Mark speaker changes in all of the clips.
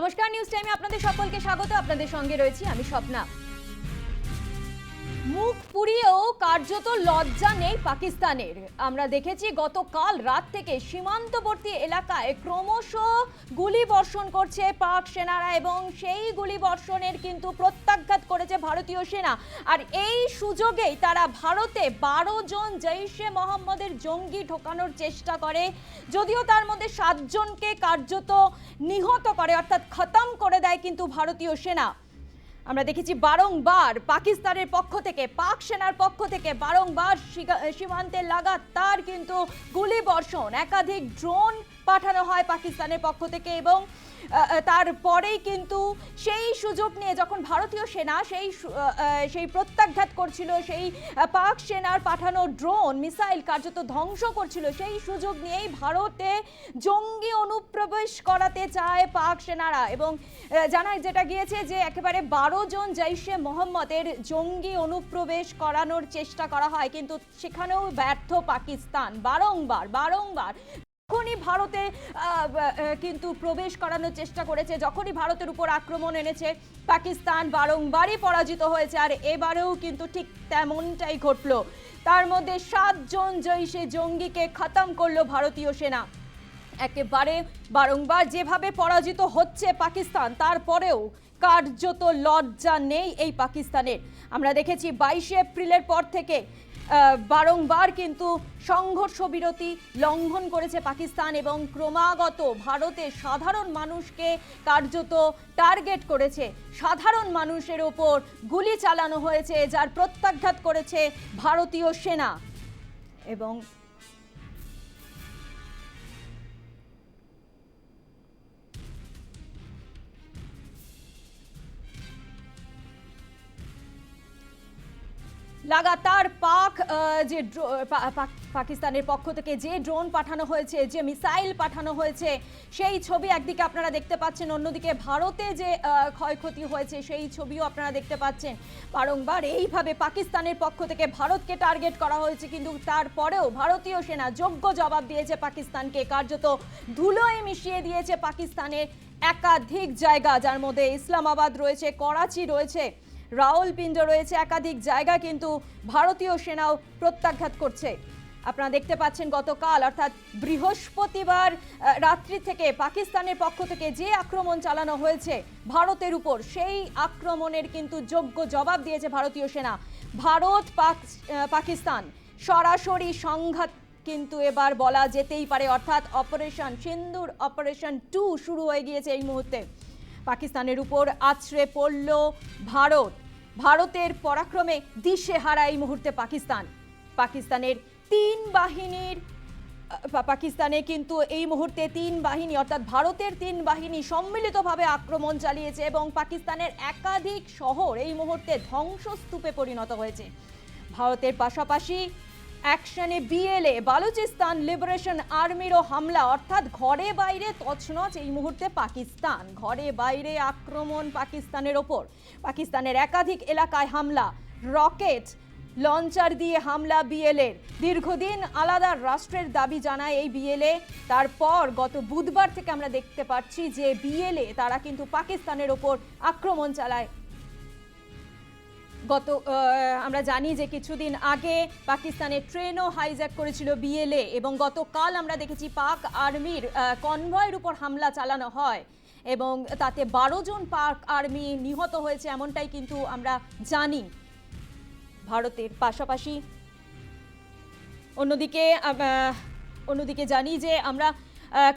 Speaker 1: নমস্কার নিউজ টাইমে আপনাদের সকলকে স্বাগত। আপনাদের সঙ্গে রয়েছি আমি স্বপ্না। মুখ পুড়িয়েও কার্যত লজ্জা নেই পাকিস্তানের। আমরা দেখেছি গতকাল রাত থেকে সীমান্তবর্তী এলাকায় ক্রমশ গুলি বর্ষণ করছে পাক সেনারা এবং সেই গুলি বর্ষণের কিন্তু প্রত্যাঘাত করেছে ভারতীয় সেনা। আর এই সুযোগেই তারা ভারতে বারো জন জৈশে মোহাম্মদের জঙ্গি ঢোকানোর চেষ্টা করে। যদিও তার মধ্যে সাতজনকে কার্যত নিহত করে, অর্থাৎ খতম করে দেয় কিন্তু ভারতীয় সেনা। আমরা দেখেছি বারংবার পাকিস্তানের পক্ষ থেকে, পাক সেনার পক্ষ থেকে বারংবার সীমান্তে লাগাতার কিন্তু গুলি বর্ষণ একাধিক ড্রোন পাঠানো হয় পাকিস্তানের পক্ষ থেকে এবং তারপরেই কিন্তু সেই সুযোগ নিয়ে যখন ভারতীয় সেনা সেই সেই প্রত্যাঘাত করছিল, সেই পাক সেনার পাঠানো ড্রোন মিসাইল কার্যত ধ্বংস করছিল, সেই সুযোগ নিয়েই ভারতে জঙ্গি অনুপ্রবেশ করাতে চায় পাক সেনারা। এবং জানা যেটা গিয়েছে যে একেবারে বারো জন জৈশে মোহাম্মদের জঙ্গি অনুপ্রবেশ করানোর চেষ্টা করা হয়, কিন্তু সেখানেও ব্যর্থ পাকিস্তান। বারংবার বারংবার যখনই ভারতে কিন্তু প্রবেশ করানোর চেষ্টা করেছে, যখনই ভারতের উপর আক্রমণ এনেছে, পাকিস্তান বারংবারই পরাজিত হয়েছে, আর এবারেও কিন্তু ঠিক তেমনটাই ঘটলো। তার মধ্যে সাতজন জৈশে জঙ্গিকে খতম করল ভারতীয় সেনা। একেবারে বারংবার যেভাবে পরাজিত হচ্ছে পাকিস্তান, তারপরেও কার্যত লজ্জা নেই এই পাকিস্তানের। আমরা দেখেছি বাইশে এপ্রিলের পর থেকে বারংবার কিন্তু সংঘর্ষ বিরতি লঙ্ঘন করেছে পাকিস্তান এবং ক্রমাগত ভারতে সাধারণ মানুষকে কার্যত টার্গেট করেছে। সাধারণ মানুষের ওপর গুলি চালানো হয়েছে, যার প্রত্যাঘাত করেছে ভারতীয় সেনা। এবং লাগাতার পাক যে পাকিস্তানের পক্ষ থেকে যে ড্রোন পাঠানো হয়েছে, যে মিসাইল পাঠানো হয়েছে, সেই ছবি একদিকে আপনারা দেখতে পাচ্ছেন, অন্যদিকে ভারতে যে ক্ষয়ক্ষতি হয়েছে, সেই ছবিও আপনারা দেখতে পাচ্ছেন। বারংবার এইভাবে পাকিস্তানের পক্ষ থেকে ভারতকে টার্গেট করা হয়েছে, কিন্তু তারপরেও ভারতীয় সেনা যোগ্য জবাব দিয়েছে পাকিস্তানকে। কার্যত ধুলোয় মিশিয়ে দিয়েছে পাকিস্তানের একাধিক জায়গা, যার মধ্যে ইসলামাবাদ রয়েছে, করাচি রয়েছে। রাওলপিন্ড রয়েছে একাধিক জায়গা, কিন্তু ভারতীয় সেনাও প্রত্যাঘাত করছে। আপনারা দেখতে পাচ্ছেন গতকাল, অর্থাৎ বৃহস্পতিবার রাত্রি থেকে পাকিস্তানের পক্ষ থেকে যে আক্রমণ চালানো হয়েছে ভারতের উপর, সেই আক্রমণের কিন্তু যোগ্য জবাব দিয়েছে ভারতীয় সেনা। ভারত, পাক- পাকিস্তান সরাসরি সংঘাত কিন্তু এবার বলা যেতেই পারে, অর্থাৎ অপারেশন সিন্দুর, অপারেশন টু শুরু হয়ে গিয়েছে এই মুহূর্তে। পাকিস্তানের উপর আছড়ে পড়ল ভারত। ভারতের পরাক্রমে দিশেহারা এই মুহূর্তে পাকিস্তান। পাকিস্তানের তিন বাহিনীর পাকিস্তানে কিন্তু এই মুহূর্তে তিন বাহিনী, অর্থাৎ ভারতের তিন বাহিনী সম্মিলিতভাবে আক্রমণ চালিয়েছে এবং পাকিস্তানের একাধিক শহর এই মুহূর্তে ধ্বংসস্তূপে পরিণত হয়েছে। ভারতের পাশাপাশি অ্যাকশনে বিএলএ, বালুচিস্তান লিবারেশন আর্মিরও হামলা। অর্থাৎ ঘরে বাইরে তছনছ এই মুহূর্তে পাকিস্তান। ঘরে বাইরে আক্রমণ পাকিস্তানের ওপর। পাকিস্তানের একাধিক এলাকায় হামলা। রকেট লঞ্চার দিয়ে হামলা বিএলএর। দীর্ঘদিন আলাদা রাষ্ট্রের দাবি জানায় এই বিএলএ। তারপর গত বুধবার থেকে আমরা দেখতে পাচ্ছি যে বিএলএ, তারা কিন্তু পাকিস্তানের ওপর আক্রমণ চালায়। গত আমরা জানি যে কিছুদিন আগে পাকিস্তানের ট্রেনও হাইজ্যাক করেছিল বিএলএ এবং গতকাল আমরা দেখেছি পাক আর্মির কনভয়ের উপর হামলা চালানো হয় এবং তাতে বারো জন পাক আর্মি নিহত হয়েছে এমনটাই কিন্তু আমরা জানি। ভারতের পাশাপাশি অন্যদিকে অন্যদিকে জানি যে আমরা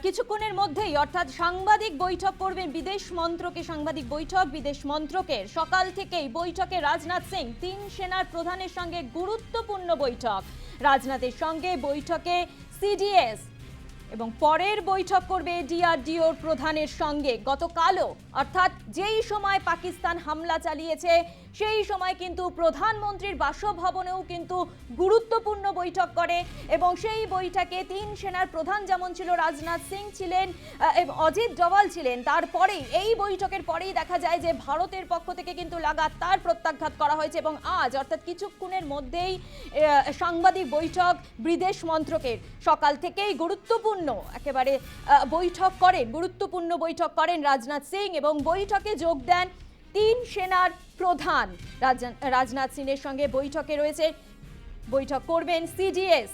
Speaker 1: কিছুক্ষণের মধ্যেই, অর্থাৎ সাংবাদিক বৈঠক করবেন বিদেশ মন্ত্রকে, সাংবাদিক বৈঠক, বিদেশ মন্ত্রকের। সকাল থেকেই বৈঠকে রাজনাথ সিং, তিন সেনার প্রধানের সঙ্গে গুরুত্বপূর্ণ বৈঠক। রাজনাথের সঙ্গে বৈঠকে সিডিএস এবং পরের বৈঠক করবে ডিআরডিওর প্রধানের সঙ্গে। গতকালও, অর্থাৎ যেই সময় পাকিস্তান হামলা চালিয়েছে, সেই সময় কিন্তু প্রধানমন্ত্রীর বাসভবনেও কিন্তু গুরুত্বপূর্ণ বৈঠক করে এবং সেই বৈঠকে তিন সেনার প্রধান যেমন ছিল রাজনাথ সিং ছিলেন এবং অজিত ডোভাল ছিলেন, তারপরেই এই বৈঠকের পরেই দেখা যায় যে ভারতের পক্ষ থেকে কিন্তু লাগাতার প্রত্যাঘাত করা হয়েছে এবং আজ, অর্থাৎ কিছুক্ষণের মধ্যেই সাংবাদিক বৈঠক বিদেশ মন্ত্রকের। সকাল থেকেই গুরুত্বপূর্ণ গুরুত্বপূর্ণ একেবারে বৈঠক করেন, গুরুত্বপূর্ণ বৈঠক করেন রাজনাথ সিং এবং বৈঠকে যোগ দেন তিন সেনার প্রধান। রাজনাথ সিং এর সঙ্গে বৈঠকে রয়েছে, বৈঠক করবেন সিডিএস।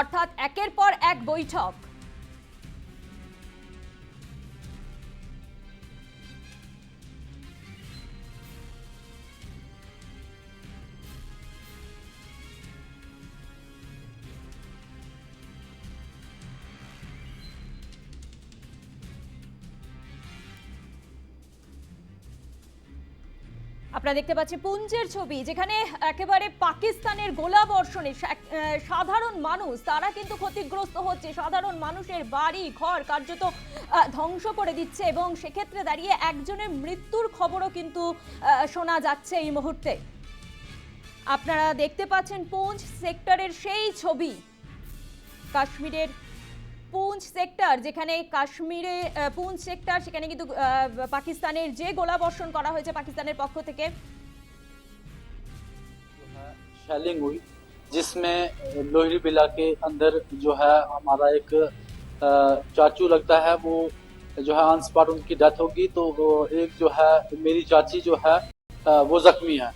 Speaker 1: অর্থাৎ একের পর এক বৈঠক। আপনারা দেখতে পাচ্ছেন পুঞ্জের ছবি, যেখানে একেবারে পাকিস্তানের গোলা বর্ষণে সাধারণ মানুষ, তারা কিন্তু ক্ষতিগ্রস্ত হচ্ছে। সাধারণ মানুষের বাড়ি, ঘর কার্যত ধ্বংস করে দিচ্ছে এবং সেক্ষেত্রে দাঁড়িয়ে একজনের মৃত্যুর খবরও কিন্তু শোনা যাচ্ছে এই মুহূর্তে। আপনারা দেখতে পাচ্ছেন পুঞ্জ সেক্টরের সেই ছবি। কাশ্মীরের পুঞ্চ সেক্টর যেখানে কাশ্মীরে আহ, পুঞ্চ সেক্টর সেখানে কিন্তু আহ, পাকিস্তানের যে গোলাবর্ষণ করা হয়েছে পাকিস্তানের পক্ষ থেকে
Speaker 2: शेलिंग हुई जिसमें लोहरी बिला के अंदर जो है हमारा एक अ, चाचू लगता है वो जो है ऑन स्पॉट उनकी डेथ होगी तो वो एक जो है मेरी चाची जो है अ, वो जख्मी है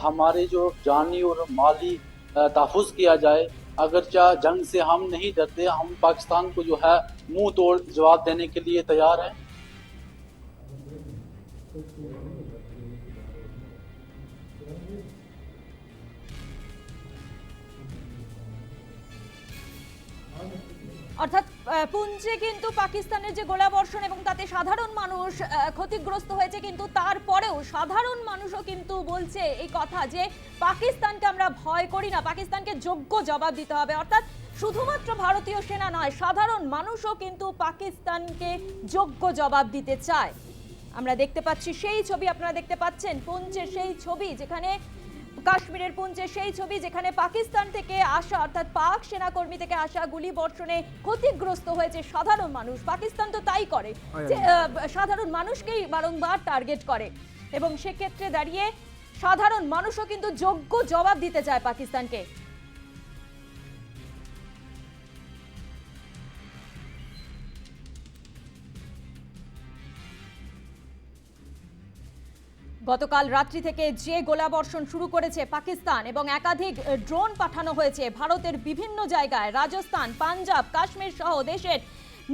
Speaker 2: हमारे जो जानी और माली तहफ़ किया जाए अगरचा जंग से हम नहीं डरते, हम पाकिस्तान को जो है मुँह तोड़ जवाब देने के लिए तैयार हैं।
Speaker 1: अर्थात পুঞ্চে কিন্তু পাকিস্তানের যে গোলাবর্ষণ এবং তাতে সাধারণ মানুষ ক্ষতিগ্রস্ত হয়েছে, কিন্তু তারপরেও সাধারণ মানুষও কিন্তু বলছে এই কথা যে পাকিস্তানকে আমরা ভয় করি না, পাকিস্তানকে যোগ্য জবাব দিতে হবে। অর্থাৎ শুধুমাত্র ভারতীয় সেনা নয়, সাধারণ মানুষও কিন্তু পাকিস্তানকে যোগ্য জবাব দিতে চায়। আমরা দেখতে পাচ্ছি সেই ছবি, আপনারা দেখতে পাচ্ছেন পুঞ্চের সেই ছবি যেখানে কাশ্মীরের পুঞ্চে সেই ছবি যেখানে পাকিস্তান থেকে আসা অর্থাৎ পাক সেনাকর্মী থেকে আসা গুলি বর্ষণে ক্ষতিগ্রস্ত হয়েছে সাধারণ মানুষ। পাকিস্তান তো তাই করে সাধারণ মানুষকেই বারংবার টার্গেট করে। এবং সেক্ষেত্রে দাঁড়িয়ে সাধারণ মানুষও কিন্তু যোগ্য জবাব দিতে চায় পাকিস্তানকে। গতকাল রাত্রি থেকে যে গোলাবর্ষণ শুরু করেছে পাকিস্তান এবং একাধিক ড্রোন পাঠানো হয়েছে ভারতের বিভিন্ন জায়গায়, রাজস্থান, পাঞ্জাব, কাশ্মীর সহ দেশের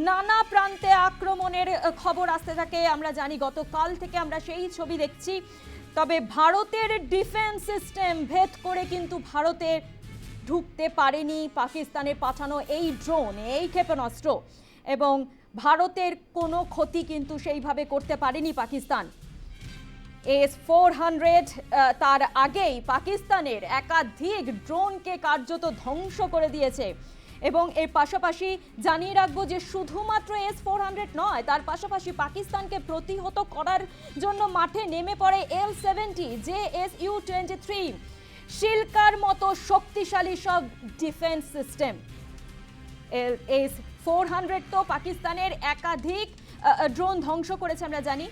Speaker 1: নানা প্রান্তে আক্রমণের খবর আসতে থাকে। আমরা জানি গতকাল থেকে আমরা সেই ছবি দেখছি। তবে ভারতের ডিফেন্স সিস্টেম ভেদ করে কিন্তু ভারতের ঢুকতে পারেনি পাকিস্তানের পাঠানো এই ড্রোন, এই ক্ষেপণাস্ত্র। এবং ভারতের কোনো ক্ষতি কিন্তু সেইভাবে করতে পারেনি পাকিস্তান। এস ফোর হান্ড্রেড তার আগেই পাকিস্তানের একাধিক ড্রোনকে কার্যত ধ্বংস করে দিয়েছে। এবং এর পাশাপাশি জানিয়ে রাখব যে শুধুমাত্র এস ফোর হান্ড্রেড নয়, তার পাশাপাশি পাকিস্তানকে প্রতিহত করার জন্য মাঠে নেমে পড়ে L seventy, Z S U twenty three শিলকার মতো শক্তিশালী সব ডিফেন্স সিস্টেম। এল, এস ফোর হান্ড্রেড তো পাকিস্তানের একাধিক ড্রোন ধ্বংস করেছে, আমরা জানি।